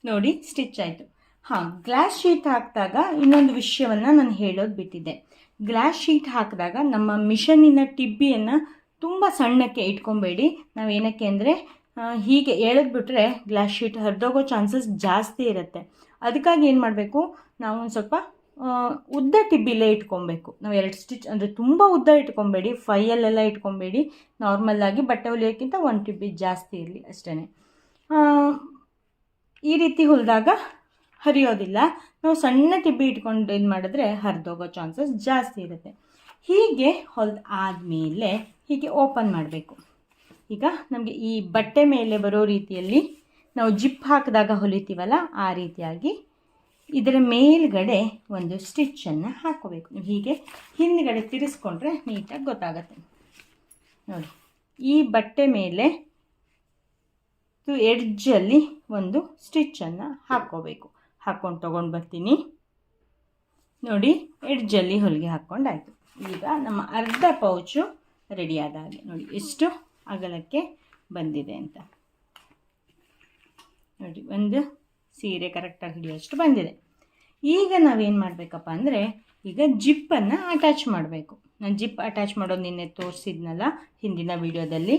ನೋಡಿ, ಸ್ಟಿಚ್ ಆಯಿತು. ಹಾಂ ಗ್ಲಾಸ್ ಶೀಟ್ ಹಾಕಿದಾಗ ಇನ್ನೊಂದು ವಿಷಯವನ್ನು ನಾನು ಹೇಳೋದು ಬಿಟ್ಟಿದ್ದೆ. ಗ್ಲಾಸ್ ಶೀಟ್ ಹಾಕಿದಾಗ ನಮ್ಮ ಮಿಷನ್ನಿನ ಟಿಬ್ಬಿಯನ್ನು ತುಂಬ ಸಣ್ಣಕ್ಕೆ ಇಟ್ಕೊಬೇಡಿ. ನಾವು ಏನಕ್ಕೆ ಅಂದರೆ ಹೀಗೆ ಎಳೆದ್ಬಿಟ್ರೆ ಗ್ಲಾಸ್ ಶೀಟ್ ಹರಿದೋಗೋ ಚಾನ್ಸಸ್ ಜಾಸ್ತಿ ಇರುತ್ತೆ. ಅದಕ್ಕಾಗಿ ಏನು ಮಾಡಬೇಕು, ನಾವು ಒಂದು ಸ್ವಲ್ಪ ಉದ್ದ ಟಿಬ್ಬಿಲೇ ಇಟ್ಕೊಬೇಕು. ನಾವು ಎರಡು ಸ್ಟಿಚ್ ಅಂದರೆ ತುಂಬ ಉದ್ದ ಇಟ್ಕೊಬೇಡಿ ಫೈಯಲ್ಲೆಲ್ಲ ಇಟ್ಕೊಬೇಡಿ. ನಾರ್ಮಲ್ಲಾಗಿ ಬಟ್ಟೆ ಹೊಲಿಯೋಕ್ಕಿಂತ ಒಂದು ಟಿಬ್ಬಿ ಜಾಸ್ತಿ ಇರಲಿ ಅಷ್ಟೇ ಈ ರೀತಿ ಹೊಲಿದಾಗ ಹರಿಯೋದಿಲ್ಲ. ನಾವು ಸಣ್ಣ ತಿಬ್ಬಿ ಇಟ್ಕೊಂಡು ಏನು ಮಾಡಿದ್ರೆ ಹರಿದೋಗೋ ಚಾನ್ಸಸ್ ಜಾಸ್ತಿ ಇರುತ್ತೆ. ಹೀಗೆ ಹೊಲ್ದು ಆದಮೇಲೆ ಹೀಗೆ ಓಪನ್ ಮಾಡಬೇಕು. ಈಗ ನಮಗೆ ಈ ಬಟ್ಟೆ ಮೇಲೆ ಬರೋ ರೀತಿಯಲ್ಲಿ ನಾವು ಜಿಪ್ ಹಾಕಿದಾಗ ಹೊಲಿತೀವಲ್ಲ, ಆ ರೀತಿಯಾಗಿ ಇದರ ಮೇಲ್ಗಡೆ ಒಂದು ಸ್ಟಿಚ್ಚನ್ನು ಹಾಕೋಬೇಕು ಹೀಗೆ ಹಿಂದ್ಗಡೆ ತಿರ್ಸ್ಕೊಂಡ್ರೆ ನೀಟಾಗಿ ಗೊತ್ತಾಗತ್ತೆ. ನೋಡಿ, ಈ ಬಟ್ಟೆ ಮೇಲೆ ಎಡ್ಜಲ್ಲಿ ಒಂದು ಸ್ಟಿಚ್ಚನ್ನು ಹಾಕ್ಕೋಬೇಕು. ಹಾಕ್ಕೊಂಡು ತೊಗೊಂಡು ಬರ್ತೀನಿ. ನೋಡಿ ಎಡ್ಜಲ್ಲಿ ಹೊಲಿಗೆ ಹಾಕ್ಕೊಂಡಾಯಿತು ಈಗ ನಮ್ಮ ಅರ್ಧ ಪೌಚು ರೆಡಿಯಾದ ಹಾಗೆ. ನೋಡಿ ಎಷ್ಟು ಅಗಲಕ್ಕೆ ಬಂದಿದೆ ಅಂತ. ನೋಡಿ, ಒಂದು ಸೀರೆ ಕರೆಕ್ಟಾಗಿ ಹಿಡಿಯೋಷ್ಟು ಬಂದಿದೆ. ಈಗ ನಾವೇನು ಮಾಡಬೇಕಪ್ಪ ಅಂದರೆ, ಈಗ ಜಿಪ್ಪನ್ನು ಅಟ್ಯಾಚ್ ಮಾಡಬೇಕು. ನಾನು ಜಿಪ್ ಅಟ್ಯಾಚ್ ಮಾಡೋದು ನಿನ್ನೆ ತೋರಿಸಿದ್ನಲ್ಲ ಹಿಂದಿನ ವಿಡಿಯೋದಲ್ಲಿ.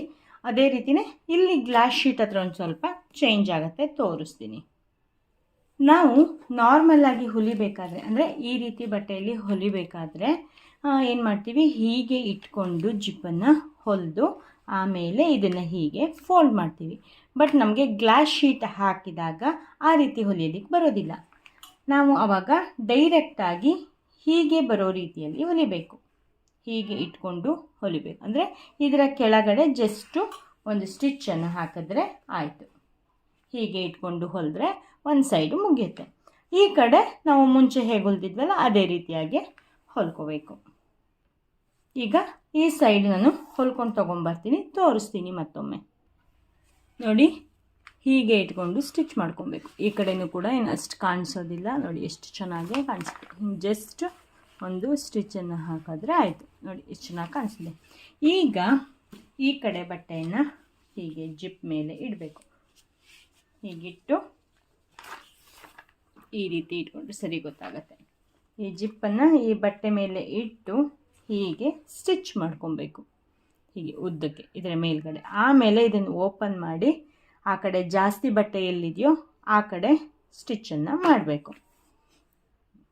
ಅದೇ ರೀತಿಯೇ ಇಲ್ಲಿ ಗ್ಲಾಸ್ ಶೀಟ್ ಹತ್ರ ಒಂದು ಸ್ವಲ್ಪ ಚೇಂಜ್ ಆಗುತ್ತೆ, ತೋರಿಸ್ತೀನಿ. ನಾವು ನಾರ್ಮಲಾಗಿ ಹೊಲಿಬೇಕಾದ್ರೆ, ಅಂದರೆ ಈ ರೀತಿ ಬಟ್ಟೆಯಲ್ಲಿ ಹೊಲಿಬೇಕಾದ್ರೆ ಏನು ಮಾಡ್ತೀವಿ? ಹೀಗೆ ಇಟ್ಕೊಂಡು ಜಿಪ್ಪನ್ನು ಹೊಲಿದು ಆಮೇಲೆ ಇದನ್ನು ಹೀಗೆ ಫೋಲ್ಡ್ ಮಾಡ್ತೀವಿ. ಬಟ್ ನಮಗೆ ಗ್ಲಾಸ್ ಶೀಟ್ ಹಾಕಿದಾಗ ಆ ರೀತಿ ಹೊಲಿಯಲಿಕ್ಕೆ ಬರೋದಿಲ್ಲ. ನಾವು ಆವಾಗ ಡೈರೆಕ್ಟಾಗಿ ಹೀಗೆ ಬರೋ ರೀತಿಯಲ್ಲಿ ಹೊಲಿಬೇಕು. ಹೀಗೆ ಇಟ್ಕೊಂಡು ಹೊಲಿಬೇಕು. ಅಂದರೆ ಇದರ ಕೆಳಗಡೆ ಜಸ್ಟು ಒಂದು ಸ್ಟಿಚ್ಚನ್ನು ಹಾಕಿದ್ರೆ ಆಯಿತು. ಹೀಗೆ ಇಟ್ಕೊಂಡು ಹೊಲಿದ್ರೆ ಒಂದು ಸೈಡು ಮುಗಿಯುತ್ತೆ. ಈ ಕಡೆ ನಾವು ಮುಂಚೆ ಹೇಗೆ ಹೊಲಿದಿದ್ವಲ್ಲ ಅದೇ ರೀತಿಯಾಗಿ ಹೊಲ್ಕೋಬೇಕು. ಈಗ ಈ ಸೈಡ್ ನಾನು ಹೊಲ್ಕೊಂಡು ತೊಗೊಂಬರ್ತೀನಿ, ತೋರಿಸ್ತೀನಿ ಮತ್ತೊಮ್ಮೆ. ನೋಡಿ, ಹೀಗೆ ಇಟ್ಕೊಂಡು ಸ್ಟಿಚ್ ಮಾಡ್ಕೊಬೇಕು. ಈ ಕಡೆಯೂ ಕೂಡ ಏನು ಅಷ್ಟು ಕಾಣಿಸೋದಿಲ್ಲ. ನೋಡಿ, ಎಷ್ಟು ಚೆನ್ನಾಗೇ ಕಾಣಿಸುತ್ತೆ ಜಸ್ಟ್ ಒಂದು ಸ್ಟಿಚ್ಚನ್ನು ಹಾಕಿದ್ರೆ ಆಯಿತು. ನೋಡಿ ಎಷ್ಟು ಚೆನ್ನಾಗಿ ಕಾಣಿಸಿದೆ ಈಗ ಈ ಕಡೆ ಬಟ್ಟೆಯನ್ನು ಹೀಗೆ ಜಿಪ್ ಮೇಲೆ ಇಡಬೇಕು. ಹೀಗಿಟ್ಟು ಈ ರೀತಿ ಇಟ್ಕೊಂಡು ಸರಿ ಗೊತ್ತಾಗತ್ತೆ. ಈ ಜಿಪ್ಪನ್ನು ಈ ಬಟ್ಟೆ ಮೇಲೆ ಇಟ್ಟು ಹೀಗೆ ಸ್ಟಿಚ್ ಮಾಡ್ಕೊಬೇಕು. ಹೀಗೆ ಉದ್ದಕ್ಕೆ, ಇದರ ಮೇಲ್ಗಡೆ. ಆಮೇಲೆ ಇದನ್ನು ಓಪನ್ ಮಾಡಿ ಆ ಕಡೆ ಜಾಸ್ತಿ ಬಟ್ಟೆ ಎಲ್ಲಿದೆಯೋ ಆ ಕಡೆ ಸ್ಟಿಚ್ಚನ್ನು ಮಾಡಬೇಕು.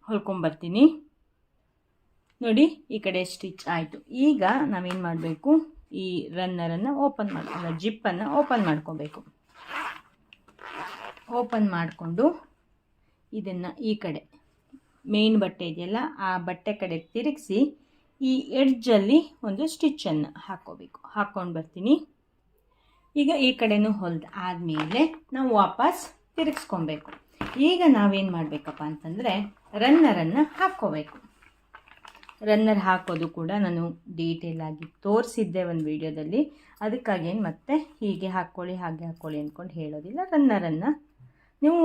ಹೊಲ್ಕೊಂಬರ್ತೀನಿ ನೋಡಿ, ಈ ಕಡೆ ಸ್ಟಿಚ್ ಆಯಿತು. ಈಗ ನಾವೇನು ಮಾಡಬೇಕು? ಈ ರನ್ನರನ್ನು ಓಪನ್ ಮಾಡಿ ಜಿಪ್ಪನ್ನು ಓಪನ್ ಮಾಡ್ಕೋಬೇಕು. ಓಪನ್ ಮಾಡಿಕೊಂಡು ಇದನ್ನು ಈ ಕಡೆ ಮೇನ್ ಬಟ್ಟೆ ಇದೆಯಲ್ಲ, ಆ ಬಟ್ಟೆ ಕಡೆ ತಿರುಗಿಸಿ ಈ ಎಡ್ಜಲ್ಲಿ ಒಂದು ಸ್ಟಿಚ್ಚನ್ನು ಹಾಕ್ಕೋಬೇಕು ಹಾಕ್ಕೊಂಡು ಬರ್ತೀನಿ. ಈಗ ಈ ಕಡೆನೂ ಹೊಲ್ದು ಆದಮೇಲೆ ನಾವು ವಾಪಸ್ ತಿರುಗಿಸ್ಕೊಬೇಕು. ಈಗ ನಾವೇನು ಮಾಡಬೇಕಪ್ಪ ಅಂತಂದರೆ ರನ್ನರನ್ನು ಹಾಕ್ಕೋಬೇಕು. ರನ್ನರ್ ಹಾಕೋದು ಕೂಡ ನಾನು ಡೀಟೇಲ್ ಆಗಿ ತೋರಿಸಿದ್ದೆ ಒಂದು ವಿಡಿಯೋದಲ್ಲಿ ಅದಕ್ಕಾಗಿ ಏನು ಮತ್ತೆ ಹೀಗೆ ಹಾಕ್ಕೊಳ್ಳಿ ಹಾಗೆ ಹಾಕ್ಕೊಳ್ಳಿ ಅಂದ್ಕೊಂಡು ಹೇಳೋದಿಲ್ಲ. ರನ್ನರನ್ನು ನೀವು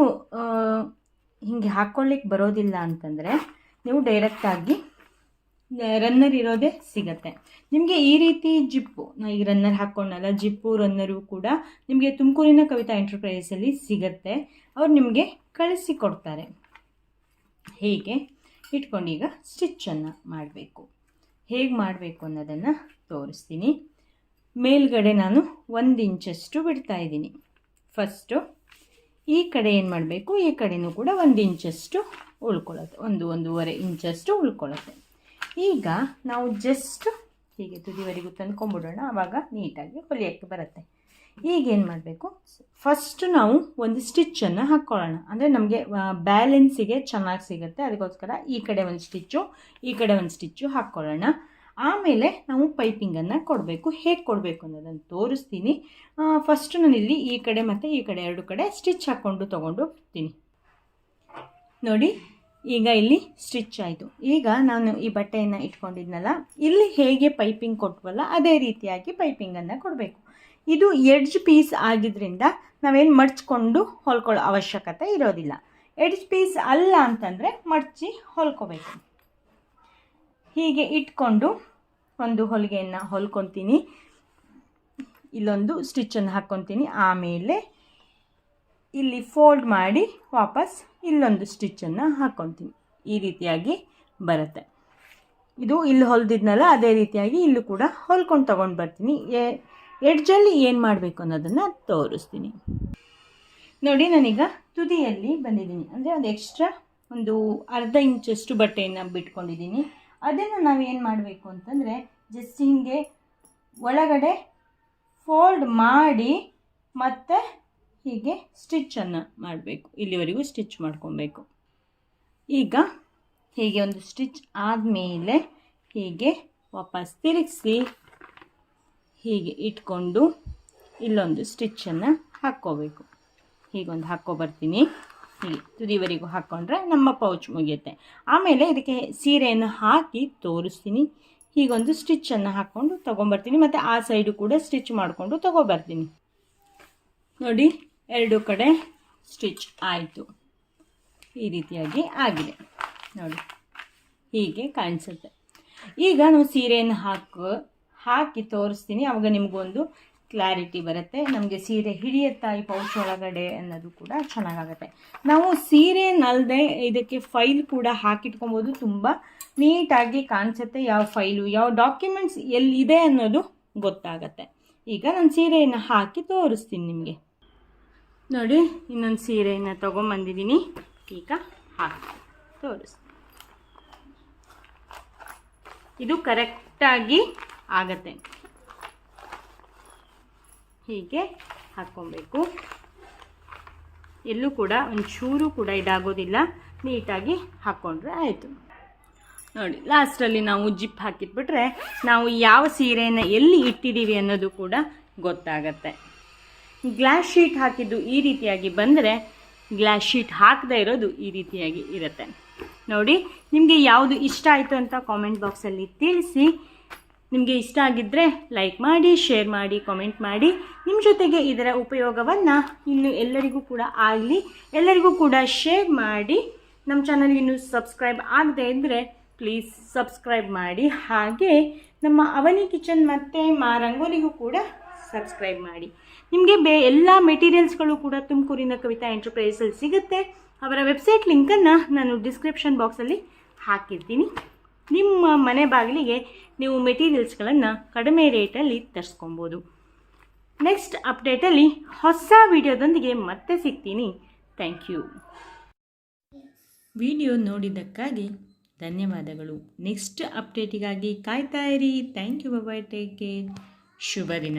ಹೀಗೆ ಹಾಕ್ಕೊಳ್ಳಿಕ್ಕೆ ಬರೋದಿಲ್ಲ ಅಂತಂದರೆ ನೀವು ಡೈರೆಕ್ಟಾಗಿ ರನ್ನರ್ ಇರೋದೇ ಸಿಗತ್ತೆ. ನಿಮಗೆ ಈ ರೀತಿ ಜಿಪ್ಪು, ನಾ ಈಗ ರನ್ನರ್ ಹಾಕ್ಕೊಂಡಲ್ಲ ಜಿಪ್ಪು ರನ್ನರು ಕೂಡ ನಿಮಗೆ ತುಮಕೂರಿನ ಕವಿತಾ ಎಂಟರ್ಪ್ರೈಸಲ್ಲಿ ಸಿಗತ್ತೆ. ಅವ್ರು ನಿಮಗೆ ಕಳಿಸಿ ಕೊಡ್ತಾರೆ. ಹೀಗೆ? ಇಟ್ಕೊಂಡು ಈಗ ಸ್ಟಿಚ್ಚನ್ನು ಮಾಡಬೇಕು. ಹೇಗೆ ಮಾಡಬೇಕು ಅನ್ನೋದನ್ನು ತೋರಿಸ್ತೀನಿ. ಮೇಲ್ಗಡೆ ನಾನು ಒಂದು ಇಂಚಷ್ಟು ಬಿಡ್ತಾ ಇದ್ದೀನಿ. ಫಸ್ಟು ಈ ಕಡೆ ಏನು ಮಾಡಬೇಕು? ಈ ಕಡೆಯೂ ಕೂಡ ಒಂದು ಇಂಚಷ್ಟು ಉಳ್ಕೊಳ್ಳುತ್ತೆ. ಒಂದು ಒಂದೂವರೆ ಇಂಚಷ್ಟು ಉಳ್ಕೊಳ್ಳುತ್ತೆ. ಈಗ ನಾವು ಜಸ್ಟ್ ಹೀಗೆ ತುದಿವರೆಗೂ ತಂದ್ಕೊಂಡ್ಬಿಡೋಣ. ಆವಾಗ ನೀಟಾಗಿ ಹೊಲಿಯೋಕ್ಕೆ ಬರುತ್ತೆ. ಈಗೇನು ಮಾಡಬೇಕು? ಫಸ್ಟ್ ನಾವು ಒಂದು ಸ್ಟಿಚ್ಚನ್ನು ಹಾಕ್ಕೊಳ್ಳೋಣ ಅಂದರೆ ನಮಗೆ ಬ್ಯಾಲೆನ್ಸಿಗೆ ಚೆನ್ನಾಗಿ ಸಿಗುತ್ತೆ. ಅದಕ್ಕೋಸ್ಕರ ಈ ಕಡೆ ಒಂದು ಸ್ಟಿಚ್ಚು ಈ ಕಡೆ ಒಂದು ಸ್ಟಿಚ್ಚು ಹಾಕ್ಕೊಳ್ಳೋಣ ಆಮೇಲೆ ನಾವು ಪೈಪಿಂಗನ್ನು ಕೊಡಬೇಕು. ಹೇಗೆ ಕೊಡಬೇಕು ಅನ್ನೋದನ್ನು ತೋರಿಸ್ತೀನಿ. ಫಸ್ಟು ಇಲ್ಲಿ ಈ ಕಡೆ ಮತ್ತು ಈ ಕಡೆ ಎರಡು ಕಡೆ ಸ್ಟಿಚ್ ಹಾಕ್ಕೊಂಡು ತೊಗೊಂಡು ಬರ್ತೀನಿ ನೋಡಿ, ಈಗ ಇಲ್ಲಿ ಸ್ಟಿಚ್ ಆಯಿತು. ಈಗ ನಾನು ಈ ಬಟ್ಟೆಯನ್ನು ಇಟ್ಕೊಂಡಿದ್ನಲ್ಲ, ಇಲ್ಲಿ ಹೇಗೆ ಪೈಪಿಂಗ್ ಕೊಟ್ವಲ್ಲ, ಅದೇ ರೀತಿಯಾಗಿ ಪೈಪಿಂಗನ್ನು ಕೊಡಬೇಕು. ಇದು ಎಡ್ಜ್ ಪೀಸ್ ಆಗಿದ್ದರಿಂದ ನಾವೇನು ಮಡ್ಚ್ಕೊಂಡು ಹೊಲ್ಕೊಳ್ಳೋ ಅವಶ್ಯಕತೆ ಇರೋದಿಲ್ಲ. ಎಡ್ಜ್ ಪೀಸ್ ಅಲ್ಲ ಅಂತಂದರೆ ಮಡ್ಚಿ ಹೊಲ್ಕೋಬೇಕು. ಹೀಗೆ ಇಟ್ಕೊಂಡು ಒಂದು ಹೊಲಿಗೆಯನ್ನು ಹೊಲ್ಕೊತೀನಿ. ಇಲ್ಲೊಂದು ಸ್ಟಿಚ್ಚನ್ನು ಹಾಕ್ಕೊತೀನಿ. ಆಮೇಲೆ ಇಲ್ಲಿ ಫೋಲ್ಡ್ ಮಾಡಿ ವಾಪಸ್ ಇಲ್ಲೊಂದು ಸ್ಟಿಚ್ಚನ್ನು ಹಾಕ್ಕೊತೀನಿ. ಈ ರೀತಿಯಾಗಿ ಬರುತ್ತೆ. ಇದು ಇಲ್ಲಿ ಹೊಲಿದಿದ್ನಲ್ಲ, ಅದೇ ರೀತಿಯಾಗಿ ಇಲ್ಲೂ ಕೂಡ ಹೊಲ್ಕೊಂಡು ತೊಗೊಂಡು ಬರ್ತೀನಿ. ಎಡ್ಜಲ್ಲಿ ಏನು ಮಾಡಬೇಕು ಅನ್ನೋದನ್ನು ತೋರಿಸ್ತೀನಿ. ನೋಡಿ, ನಾನೀಗ ತುದಿಯಲ್ಲಿ ಬಂದಿದ್ದೀನಿ. ಅಂದರೆ ಒಂದು ಎಕ್ಸ್ಟ್ರಾ ಒಂದು ಅರ್ಧ ಇಂಚಷ್ಟು ಬಟ್ಟೆಯನ್ನು ಬಿಟ್ಕೊಂಡಿದ್ದೀನಿ. ಅದನ್ನು ನಾವು ಏನು ಮಾಡಬೇಕು ಅಂತಂದರೆ ಜಸ್ಟ್ ಹೀಗೆ ಒಳಗಡೆ ಫೋಲ್ಡ್ ಮಾಡಿ ಮತ್ತೆ ಹೀಗೆ ಸ್ಟಿಚ್ಚನ್ನು ಮಾಡಬೇಕು. ಇಲ್ಲಿವರೆಗೂ ಸ್ಟಿಚ್ ಮಾಡ್ಕೊಬೇಕು. ಈಗ ಹೀಗೆ ಒಂದು ಸ್ಟಿಚ್ ಆದಮೇಲೆ ಹೀಗೆ ವಾಪಸ್ ತಿರುಗಿಸಿ, ಹೀಗೆ ಇಟ್ಕೊಂಡು ಇಲ್ಲೊಂದು ಸ್ಟಿಚ್ಚನ್ನು ಹಾಕ್ಕೋಬೇಕು. ಹೀಗೊಂದು ಹಾಕ್ಕೊಬರ್ತೀನಿ. ಹೀಗೆ ತುದಿವರೆಗೂ ಹಾಕ್ಕೊಂಡ್ರೆ ನಮ್ಮ ಪೌಚ್ ಮುಗಿಯುತ್ತೆ. ಆಮೇಲೆ ಇದಕ್ಕೆ ಸೀರೆಯನ್ನು ಹಾಕಿ ತೋರಿಸ್ತೀನಿ. ಹೀಗೊಂದು ಸ್ಟಿಚ್ಚನ್ನು ಹಾಕ್ಕೊಂಡು ತೊಗೊಂಬರ್ತೀನಿ. ಮತ್ತು ಆ ಸೈಡು ಕೂಡ ಸ್ಟಿಚ್ ಮಾಡಿಕೊಂಡು ತೊಗೊಬರ್ತೀನಿ. ನೋಡಿ, ಎರಡು ಕಡೆ ಸ್ಟಿಚ್ ಆಯಿತು. ಈ ರೀತಿಯಾಗಿ ಆಗಿದೆ. ನೋಡಿ, ಹೀಗೆ ಕಾಣಿಸುತ್ತೆ. ಈಗ ನಾವು ಸೀರೆಯನ್ನು ಹಾಕು, ಹಾಕಿ ತೋರಿಸ್ತೀನಿ. ಆವಾಗ ನಿಮಗೊಂದು ಕ್ಲಾರಿಟಿ ಬರುತ್ತೆ. ನಮಗೆ ಸೀರೆ ಹಿಡಿಯುತ್ತಾ ಈ ಪೌಚ್ ಒಳಗಡೆ ಅನ್ನೋದು ಕೂಡ ಚೆನ್ನಾಗಾಗುತ್ತೆ. ನಾವು ಸೀರೆನಲ್ಲದೆ ಇದಕ್ಕೆ ಫೈಲ್ ಕೂಡ ಹಾಕಿಟ್ಕೊಬೋದು. ತುಂಬ ನೀಟಾಗಿ ಕಾಣಿಸುತ್ತೆ ಯಾವ ಫೈಲು ಯಾವ ಡಾಕ್ಯುಮೆಂಟ್ಸ್ ಎಲ್ಲಿದೆ ಅನ್ನೋದು ಗೊತ್ತಾಗತ್ತೆ. ಈಗ ನಾನು ಸೀರೆಯನ್ನು ಹಾಕಿ ತೋರಿಸ್ತೀನಿ ನಿಮಗೆ. ನೋಡಿ, ಇನ್ನೊಂದು ಸೀರೆಯನ್ನು ತೊಗೊಂಬಂದಿದ್ದೀನಿ ಈಗ ಹಾಕಿ ತೋರಿಸ್ತೀನಿ. ಇದು ಕರೆಕ್ಟಾಗಿ ಆಗತ್ತೆ. ಹೀಗೆ ಹಾಕ್ಕೊಬೇಕು. ಎಲ್ಲೂ ಕೂಡ ಒಂಚೂರು ಕೂಡ ಇದಾಗೋದಿಲ್ಲ. ನೀಟಾಗಿ ಹಾಕ್ಕೊಂಡ್ರೆ ಆಯಿತು. ನೋಡಿ, ಲಾಸ್ಟಲ್ಲಿ ನಾವು ಜಿಪ್ ಹಾಕಿಟ್ಬಿಟ್ರೆ ನಾವು ಯಾವ ಸೀರೆಯನ್ನು ಎಲ್ಲಿ ಇಟ್ಟಿದ್ದೀವಿ ಅನ್ನೋದು ಕೂಡ ಗೊತ್ತಾಗತ್ತೆ. ಗ್ಲಾಸ್ ಶೀಟ್ ಹಾಕಿದ್ದು ಈ ರೀತಿಯಾಗಿ ಬಂದರೆ ಗ್ಲಾಸ್ ಶೀಟ್ ಹಾಕದೇ ಇರೋದು ಈ ರೀತಿಯಾಗಿ ಇರುತ್ತೆ. ನೋಡಿ, ನಿಮಗೆ ಯಾವುದು ಇಷ್ಟ ಆಯಿತು ಅಂತ ಕಾಮೆಂಟ್ ಬಾಕ್ಸಲ್ಲಿ ತಿಳಿಸಿ. ನಿಮಗೆ ಇಷ್ಟ ಆಗಿದ್ದರೆ ಲೈಕ್ ಮಾಡಿ ಶೇರ್ ಮಾಡಿ ಕಾಮೆಂಟ್ ಮಾಡಿ. ನಿಮ್ಮ ಜೊತೆಗೆ ಇದರ ಉಪಯೋಗವನ್ನು ಇನ್ನು ಎಲ್ಲರಿಗೂ ಕೂಡ ಆಗಲಿ. ಎಲ್ಲರಿಗೂ ಕೂಡ ಶೇರ್ ಮಾಡಿ. ನಮ್ಮ ಚಾನಲ್ ಇನ್ನು ಸಬ್ಸ್ಕ್ರೈಬ್ ಆಗದೆ ಇದ್ದರೆ ಪ್ಲೀಸ್ ಸಬ್ಸ್ಕ್ರೈಬ್ ಮಾಡಿ. ಹಾಗೆ ನಮ್ಮ ಅವನಿ ಕಿಚನ್ ಮತ್ತು ಮಾ ರಂಗೋಲಿಗೂ ಕೂಡ ಸಬ್ಸ್ಕ್ರೈಬ್ ಮಾಡಿ. ನಿಮಗೆ ಬೇ ಎಲ್ಲ ಮೆಟೀರಿಯಲ್ಸ್ಗಳು ಕೂಡ ತುಮಕೂರಿನ ಕವಿತಾ ಎಂಟರ್ಪ್ರೈಸಲ್ಲಿ ಸಿಗುತ್ತೆ. ಅವರ ವೆಬ್ಸೈಟ್ ಲಿಂಕನ್ನು ನಾನು ಡಿಸ್ಕ್ರಿಪ್ಷನ್ ಬಾಕ್ಸಲ್ಲಿ ಹಾಕಿರ್ತೀನಿ. ನಿಮ್ಮ ಮನೆ ಬಾಗಿಲಿಗೆ ನೀವು ಮೆಟೀರಿಯಲ್ಸ್ಗಳನ್ನು ಕಡಿಮೆ ರೇಟಲ್ಲಿ ತರಿಸ್ಕೊಬೋದು. ನೆಕ್ಸ್ಟ್ ಅಪ್ಡೇಟಲ್ಲಿ ಹೊಸ ವಿಡಿಯೋದೊಂದಿಗೆ ಮತ್ತೆ ಸಿಗ್ತೀನಿ. Thank you. ವಿಡಿಯೋ ನೋಡಿದ್ದಕ್ಕಾಗಿ ಧನ್ಯವಾದಗಳು. ನೆಕ್ಸ್ಟ್ ಅಪ್ಡೇಟಿಗಾಗಿ ಕಾಯ್ತಾ ಇರಿ. Thank you. Bye take care ಶುಭ ದಿನ.